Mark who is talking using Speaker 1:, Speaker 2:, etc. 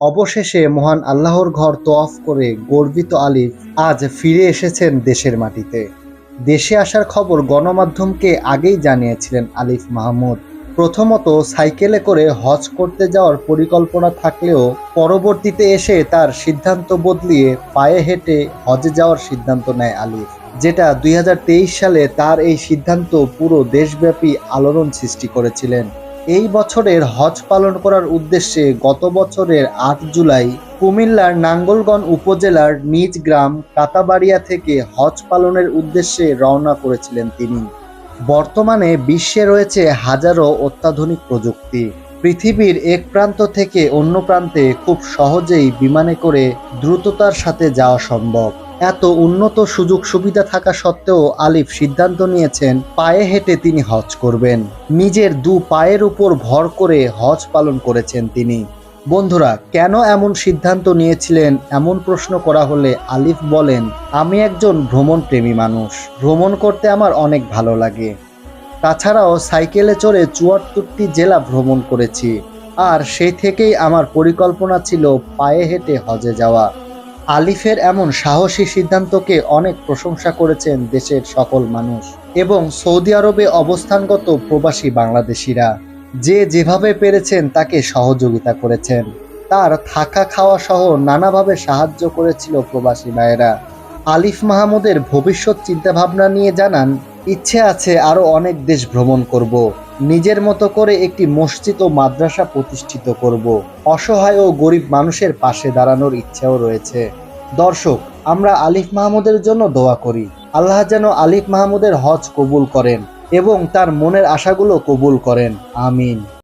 Speaker 1: অবশেষে মহান আল্লাহর ঘর তোয়াফ করে গর্বিত আলিফ আজ ফিরে এসেছেন দেশের মাটিতে। দেশে আসার খবর গণমাধ্যমকে আগেই জানিয়েছিলেন আলিফ মাহমুদ। প্রথমত সাইকেলে করে হজ করতে যাওয়ার পরিকল্পনা থাকলেও পরবর্তীতে এসে তার সিদ্ধান্ত বদলিয়ে পায়ে হেঁটে হজে যাওয়ার সিদ্ধান্ত নেয় আলিফ, যেটা দুই হাজার তেইশ সালে তার এই সিদ্ধান্ত পুরো দেশব্যাপী আলোড়ন সৃষ্টি করেছিলেন। এই বছরের হজ পালন করার উদ্দেশ্যে গত বছরের আট জুলাই কুমিল্লার নাঙ্গলগঞ্জ উপজেলার নিজ গ্রাম কাতাবাড়িয়া থেকে হজ পালনের উদ্দেশ্যে রওনা করেছিলেন তিনি। বর্তমানে বিশ্বে রয়েছে হাজারো অত্যাধুনিক প্রযুক্তি। পৃথিবীর এক প্রান্ত থেকে অন্য প্রান্তে খুব সহজেই বিমানে করে দ্রুততার সাথে যাওয়া সম্ভব। এত উন্নত সুযোগ সুবিধা থাকা সত্ত্বেও আলিফ সিদ্ধান্ত নিয়েছেন পায়ে হেঁটে তিনি হজ করবেন। নিজের দু পায়ের উপর ভর করে হজ পালন করেছেন তিনি। বন্ধুরা, কেন এমন সিদ্ধান্ত নিয়েছিলেন এমন প্রশ্ন করা হলে আলিফ বলেন, আমি একজন ভ্রমণ প্রেমী মানুষ। ভ্রমণ করতে আমার অনেক ভালো লাগে। তাছাড়াও সাইকেলে চড়ে চুয়াত্তরটি জেলা ভ্রমণ করেছি। আর সেই থেকেই আমার পরিকল্পনা ছিল পায়ে হেঁটে হজে যাওয়া। আলিফের এমন সাহসী সিদ্ধান্তকে অনেক প্রশংসা করেছেন দেশের সকল মানুষ এবং সৌদি আরবে অবস্থানগত প্রবাসী বাংলাদেশিরা। যে যেভাবে পেরেছেন তাকে সহযোগিতা করেছেন। তার থাকা খাওয়া সহ নানাভাবে সাহায্য করেছিল প্রবাসী ভাইয়েরা। আলিফ মাহমুদের ভবিষ্যৎ চিন্তাভাবনা নিয়ে জানান, ইচ্ছে আছে আরও অনেক দেশ ভ্রমণ করব। নিজের মতো করে একটি মসজিদ ও মাদ্রাসা প্রতিষ্ঠিত করব। অসহায় ও গরিব মানুষের পাশে দাঁড়ানোর ইচ্ছাও রয়েছে। দর্শক, আমরা আলিফ মাহমুদের জন্য দোয়া করি। আল্লাহ যেন আলিফ মাহমুদের হজ কবুল করেন এবং তার মনের আশাগুলো কবুল করেন। আমিন।